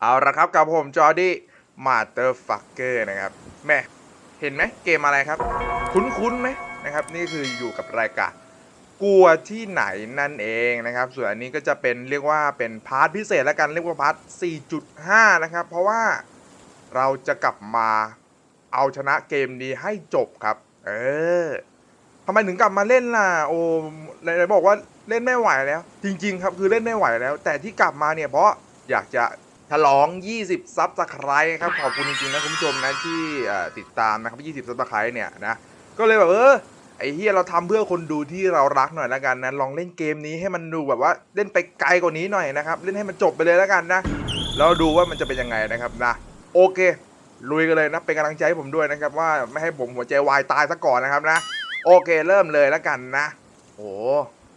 เอาละครับกับผมจอร์ดี้มาเตอร์ฟักเกอร์นะครับแม่เห็นไหมเกมอะไรครับ คุ้นๆไหมนะครับ นี่คืออยู่กับรายการกลัวที่ไหนนั่นเองนะครับ ส่วนอันนี้ก็จะเป็นเรียกว่าเป็นพาร์ทพิเศษแล้วกันเรียกว่าพาร์ท 4.5 นะครับ เพราะว่าเราจะกลับมาเอาชนะเกมนี้ให้จบครับ เออทำไมถึงกลับมาเล่นล่ะ โอ้ไหนบอกว่า เล่นไม่ไหวแล้ว จริง ๆ ครับคือเล่นไม่ไหวแล้ว แต่ที่กลับมาเนี่ยเพราะอยากจะฉลอง 20 ซับสไครต์ครับ ขอบคุณจริงๆนะคุณผู้ชมนะที่ติดตามนะครับ 20 ซับสไครต์เนี่ยนะ ก็เลยแบบเออไอ้เฮียเราทำเพื่อคนดูที่เรารักหน่อยแล้วกันนะ ลองเล่นเกมนี้ให้มันดูแบบว่าเล่นไปไกลกว่านี้หน่อยนะครับ เล่นให้มันจบไปเลยแล้วกันนะแล้วดูว่ามันจะเป็นยังไงนะครับนะ โอเค ลุยกันเลยนะ เป็นกำลังใจให้ผมด้วยนะครับ ว่าไม่ให้ผมหัวใจวายตายซะก่อนนะครับนะ โอเค เริ่มเลยแล้วกันนะ โอ้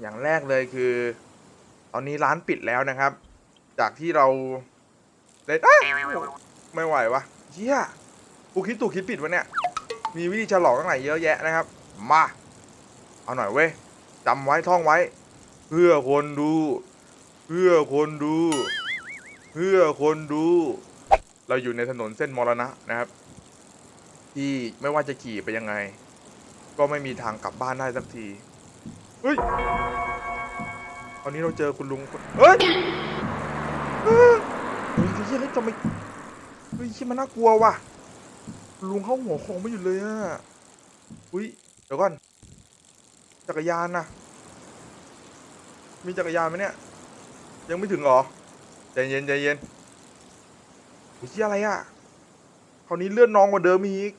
อย่างแรกเลยคือ ตอนนี้ร้านปิดแล้วนะครับ จากที่เราเลยอ้ไม่ไหววะเฮียกูคิดถูกคิดผิดวะเนี่ย มีวิธีฉลองตั้งไหนเยอะแยะนะครับ มา เอาหน่อยเว้ยจำไว้ท่องไว้ เพื่อคนดู เพื่อคนดู เพื่อคนดู เราอยู่ในถนนเส้นมรณะนะครับ ที่ไม่ว่าจะขี่ไปยังไง ก็ไม่มีทางกลับบ้านได้สักที เฮ้ย ตอนนี้เราเจอคุณลุงคนเฮ้ยเฮ้ยเฮ้ยเฮ้ยทำไมเฮ้ยคิมันน่ากลัวว่ะ ลุงเข้าหัวโคงไม่หยุดเลยอะอุ้ย เดี๋ยวก่อน จักรยานนะมีจักรยานไหมเนี่ย ยังไม่ถึงหรอ ใจเย็นใจเย็นอุ้ยเหียอะไรอะคราวนี้เลื่อนน้องกว่าเดิมอีก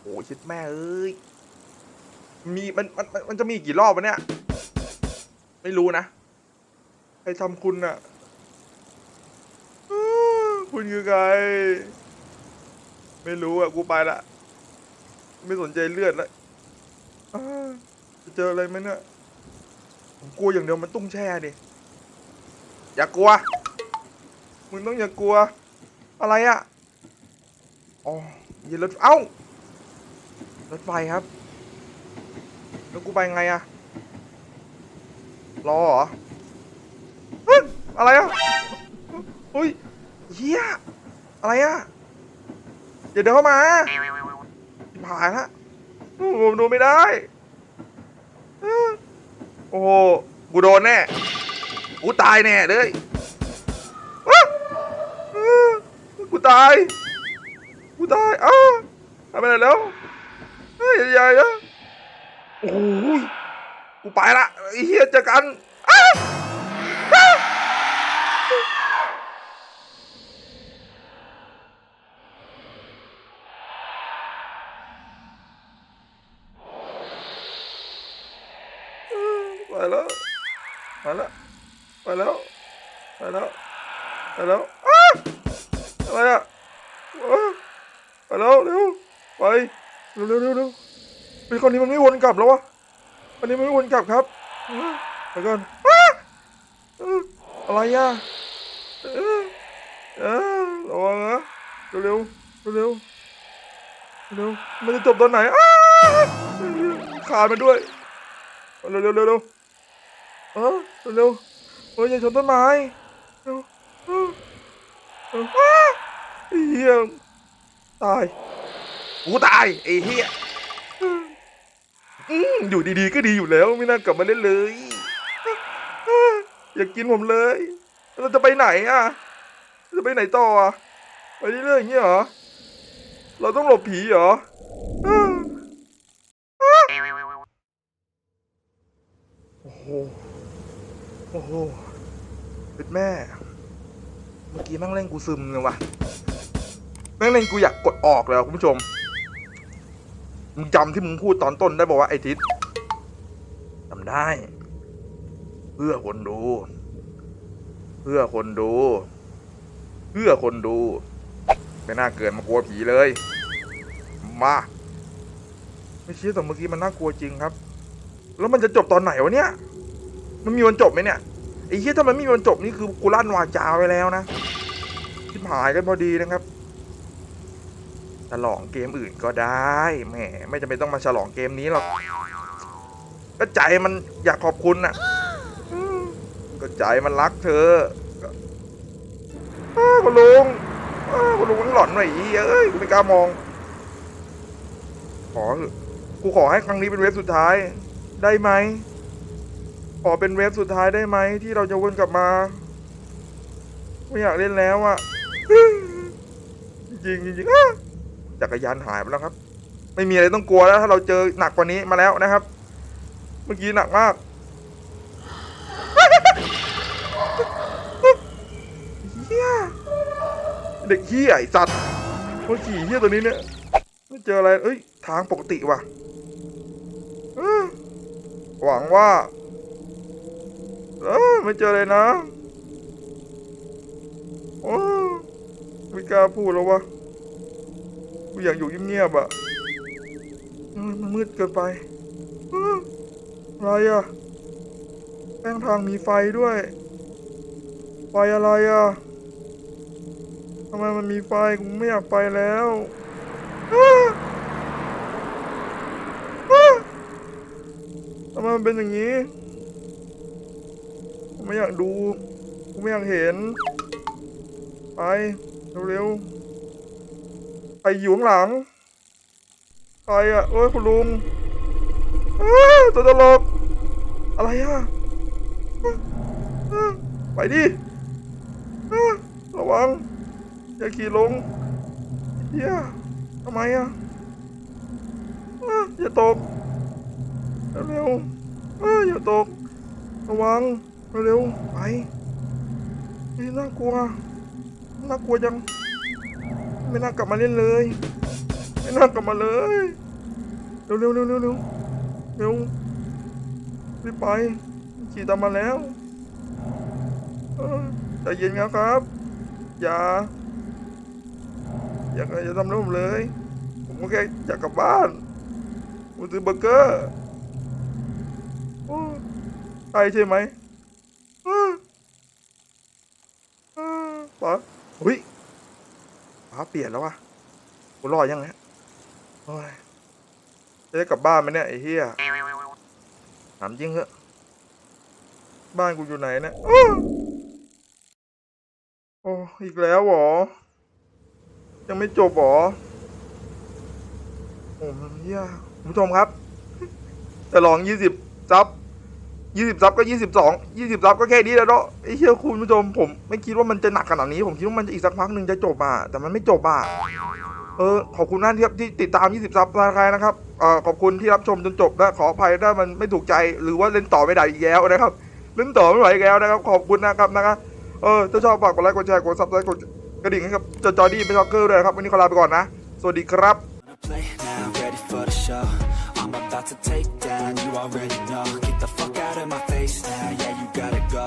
โอ้ยชิดแม่เอ้ย มีมันมันมันจะมีกี่รอบวะเนี่ย ไม่รู้นะ ใครทำคุณอะคุณคือใคร ไม่รู้อะกูไปละ ไม่สนใจเลือดละจะเจออะไรไหมเนี่ยผมกลัวอย่างเดียวมันตุ้งแช่ดิ อย่ากลัว มึงต้องอย่ากลัว อะไรอะอ๋อเย็นรถเอ้ารถไฟครับ แล้วกูไปไงอะรอเหรออะไรอะเฮ้ยเฮียอะไรอะอย่าเดินเข้ามาผ่านละโอ้โหดูไม่ได้โอ้โหกูโดนแน่กูตายแน่เลยกูตาย กูตายอ้าทำไปไหนแล้วเฮ้ยใหญ่ๆนะ โอ้โหกูไปละไอ้เฮียเจอกันอ้าไปแล้วไปแล้วไปแล้วไปแล้วไปแล้วอ้าอะไรอะอ้าไปแล้วเร็วไปเร็วเร็วเร็ว เร็วไอ้คนนี้มันไม่วนกลับแล้ววะคนนี้มันไม่วนกลับครับไปก่อนอะไรอะเออเอระวังนะเร็วเร็วเร็วเร็วเร็วมันจะจบตอนไหนขาดมันด้วย เร็วเร็วเร็วเร็วเออเร็วเร็วเฮ้ยอย่าชนต้นไม้เร็วเออเอออ้าไอ้เฮียตายกูตายไอ้เฮีย อืมอยู่ดีๆก็ดีอยู่แล้ว ไม่น่ากลับมาเล่นเลย อย่ากกินผมเลย เราจะไปไหนอะ จะไปไหนต่ออะไปเรื่อยๆอย่างเงี้เหรอ เราต้องหลบผีเหรอโอ้โห โอ้โหเป็นแม่ เมื่อกี้แม่งเล่นกูซึมเลยว่ะ แม่งเล่นกูอยากกดออกเลยว่ะคุณผู้ชม มึงจำที่มึงพูดตอนต้นได้บอกว่าไอ้ทิศจำได้ เพื่อคนดู เพื่อคนดู เพื่อคนดู ไม่น่าเกิดมากลัวผีเลย มาไม่เชื่อแต่เมื่อกี้มันน่ากลัวจริงครับ แล้วมันจะจบตอนไหนวะเนี่ย มันมีวันจบไหมเนี่ยไอ้เหี้ยถ้ามันไม่มีวันจบนี่คือกูลั่นวาจาไว้แล้วนะทิมหายกันพอดีนะครับ ฉลองเกมอื่นก็ได้แหมไม่จำเป็นต้องมาฉลองเกมนี้หรอกก็ใจมันอยากขอบคุณน่ะก็ใจมันรักเธออคุณลุงคุณลุงมันหลอนหน่อยเอ้ยกูไม่กล้ามอง ขอเถอะกูขอให้ครั้งนี้เป็นเวฟสุดท้าย ได้ไหมขอเป็นเวฟสุดท้ายได้ไหมที่เราจะวนกลับมา ไม่อยากเล่นแล้วอะจริงจริง จักรยานหายไปแล้วครับ ไม่มีอะไรต้องกลัวแล้ว ถ้าเราเจอหนักกว่านี้มาแล้วนะครับ เมื่อกี้หนักมากเฮียเด็กเฮียไอสัตว์คนขี่เฮียตัวนี้เนี่ยไม่เจออะไรเอ้ย ทางปกติว่ะหวังว่าเออไม่เจอเลยนะโอ้ไม่กล้าพูดแล้ววะ กูอยากอยู่เงียบๆอะมันมืดเกินไปอะไรอะแป้งทางมีไฟด้วย ไฟอะไรอะทำไมมันมีไฟกูไม่อยากไปแล้วทำไมมันเป็นอย่างนี้กูไม่อยากดูกูไม่อยากเห็น ไป เร็วๆ ไปอยู่ข้างหลัง ใครอะโอ้ยคุณลุงอ้าตัวตลก อะไรอะ ไปดิ ระวัง อย่าขี่ลงเฮียทำไมอะอ้าอย่าตก เร็วอ้าอย่าตก ระวัง เร็วไปเฮ้ยน่ากลัว น่ากลัวจัง ไม่น่ากลับมาเล่นเลย ไม่น่ากลับมาเลย เร็วเร็วเร็วเร็วเร็วเร็วรีบไปขี่ตามมาแล้วใจเย็นนะครับ อย่า อย่าอย่าทำร่มเลย ผมก็แค่อยากกลับบ้านผมซื้อเบอร์เกอร์โอ้ใช่ใช่ไหมออเออป๋าเฮ้ย ป๋าเปลี่ยนแล้ววะกูรอดยังไงโอ้ยจะได้กลับบ้านไหมเนี่ยไอ้เหี้ยถามจริงเหอะบ้านกูอยู่ไหนเนี่ยอ้อโอ้อีกแล้วหรอ ยังไม่จบหรอโอ้เหี้ยคุณผู้ชมครับจะลองยี่สิบซับ ยี่สิบซับก็ยี่สิบสองยี่สิบซับก็แค่นี้แล้วเนาะไอ้เชี่ยคุณผู้ชมผมไม่คิดว่ามันจะหนักขนาดนี้ ผมคิดว่ามันจะอีกสักพักหนึ่งจะจบอะแต่มันไม่จบอะเออขอบคุณนั่นที่ที่ติดตามยี่สิบซับราคานะครับเอ่อขอบคุณที่รับชมจนจบและขออภัยถ้ามันไม่ถูกใจหรือว่าเล่นต่อไม่ได้อีกแล้วนะครับเล่นต่อไม่ไหวอีกแล้วนะครับ ขอบคุณนะครับนะครับเออถ้าชอบฝากกดไลค์กดแชร์กดซับสไครต์กดกระดิ่งให้กับจอจอดี้เป็นช็อกเกอร์ด้วยครับวันนี้ขอลาไปก่อนนะ สวัสดีครับ I'm about to take down, you already know. Get the out of my face now, yeah, you gotta go.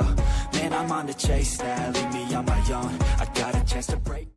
Man, I'm on the chase now, leave me on my own. I got a chance to break.